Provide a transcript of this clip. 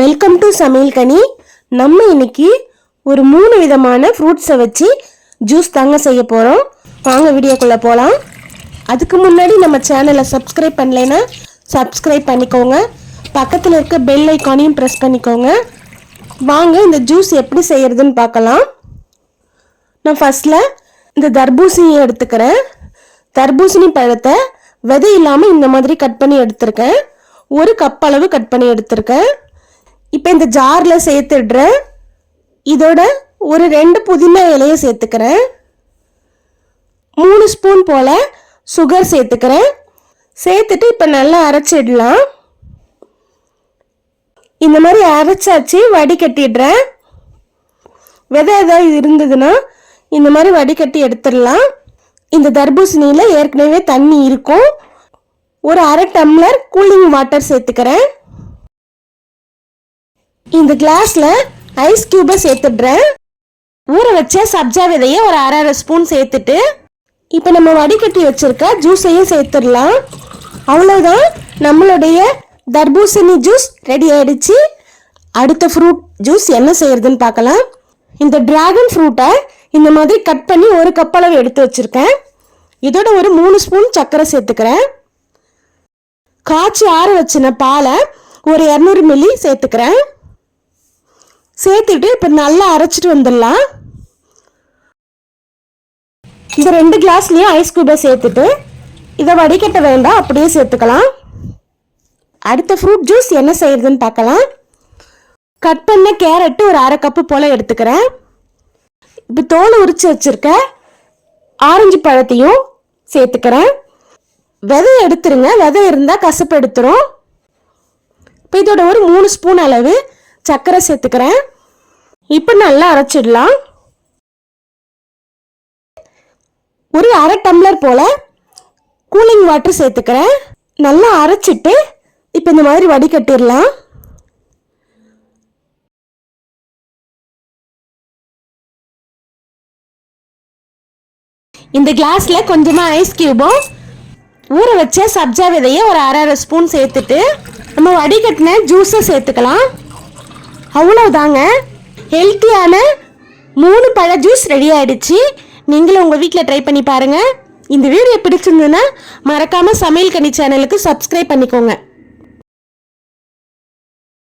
Welcome to சமையல் கனி நம்ம இன்னைக்கு ஒரு மூணு விதமான ஃப்ரூட்ஸை வச்சு ஜூஸ் தாங்க செய்ய போகிறோம் வாங்க வீடியோக்குள்ளே போகலாம் அதுக்கு முன்னாடி நம்ம சேனலை சப்ஸ்கிரைப் பண்ணலைன்னா சப்ஸ்கிரைப் பண்ணிக்கோங்க. பக்கத்தில் இருக்க பெல் ஐக்கானையும் ப்ரெஸ் பண்ணிக்கோங்க. வாங்க இந்த ஜூஸ் எப்படி செய்கிறதுன்னு பார்க்கலாம். நான் ஃபஸ்ட்டில் இந்த தர்பூசணியை எடுத்துக்கிறேன். தர்பூசணி பழத்தை விதை இல்லாமல் இந்த மாதிரி கட் பண்ணி எடுத்திருக்கேன். ஒரு கப் அளவு கட் பண்ணி எடுத்திருக்கேன். இப்போ இந்த ஜாரில் சேர்த்துடுறேன் இதோட ஒரு ரெண்டு புதினா இலையை சேர்த்துக்கிறேன். மூணு ஸ்பூன் போல் சுகர் சேர்த்துக்கிறேன். சேர்த்துட்டு இப்போ நல்லா அரைச்சிடலாம். இந்த மாதிரி அரைச்சாச்சு வடிகட்டிடுறேன். விதை ஏதாவது இருந்ததுன்னா இந்த மாதிரி வடிகட்டி எடுத்துடலாம். இந்த தர்பூசணியில் ஏற்கனவே தண்ணி இருக்கும். ஒரு அரை டம்ளர் கூலிங் வாட்டர் சேர்த்துக்கிறேன். இந்த கிளாஸ்ல ஐஸ் கியூபை சேர்த்துடுறேன். ஊற வச்ச சப்ஜா விதைய ஒரு அரை அரை ஸ்பூன் சேர்த்துட்டு இப்போ நம்ம வடிகட்டி வச்சிருக்க ஜூஸையும் சேர்த்துடலாம். அவ்வளோதான் நம்மளுடைய தர்பூசணி ஜூஸ் ரெடி ஆயிடுச்சு. அடுத்த ஃப்ரூட் ஜூஸ் என்ன செய்யறதுன்னு பார்க்கலாம். இந்த டிராகன் ஃப்ரூட்டை இந்த மாதிரி கட் பண்ணி ஒரு கப் அளவு எடுத்து வச்சிருக்கேன். இதோட ஒரு மூணு ஸ்பூன் சர்க்கரை சேர்த்துக்கிறேன். காய்ச்சி ஆற வச்சின பாலை ஒரு இரநூறு மில்லி சேர்த்துக்கிறேன். சேர்த்துட்டு இப்போ நல்லா அரைச்சிட்டு வந்துடலாம். இந்த ரெண்டு கிளாஸ்லேயும் ஐஸ் கியூபை சேர்த்துட்டு இதை வடிகட்ட வேண்டாம் அப்படியே சேர்த்துக்கலாம். அடுத்த ஃப்ரூட் ஜூஸ் என்ன செய்யறதுன்னு பார்க்கலாம். கட் பண்ண கேரட்டு ஒரு அரை கப்பு போல் எடுத்துக்கிறேன். இப்போ தோலை உரிச்சு வச்சுருக்க ஆரஞ்சு பழத்தையும் சேர்த்துக்கிறேன். விதை எடுத்துருங்க விதை இருந்தால் கசப்பு எடுத்துரும். இப்போ இதோட ஒரு மூணு ஸ்பூன் அளவு சர்க்கரை சேர்த்துக்கிறேன். இப்போ நல்லா அரைச்சிடலாம். ஒரு அரை டம்ளர் போல் கூலிங் வாட்டர் சேர்த்துக்கிறேன். நல்லா அரைச்சிட்டு இப்போ இந்த மாதிரி வடிகட்டிடலாம். இந்த கிளாஸில் கொஞ்சமாக ஐஸ் கியூபும் ஊற வச்ச சப்ஜா விதையை ஒரு அரை அரை ஸ்பூன் சேர்த்துட்டு நம்ம வடிகட்டின ஜூஸை சேர்த்துக்கலாம். அவ்வளோதாங்க ஹெல்த்தியான மூணு பழ ஜூஸ் ரெடி ஆயிடுச்சு. நீங்களும் உங்கள் வீட்டில் ட்ரை பண்ணி பாருங்கள் இந்த வீடியோ பிடிச்சிருந்ததுன்னா மறக்காமல் சமையல் கனி சேனலுக்கு சப்ஸ்கிரைப் பண்ணிக்கோங்க.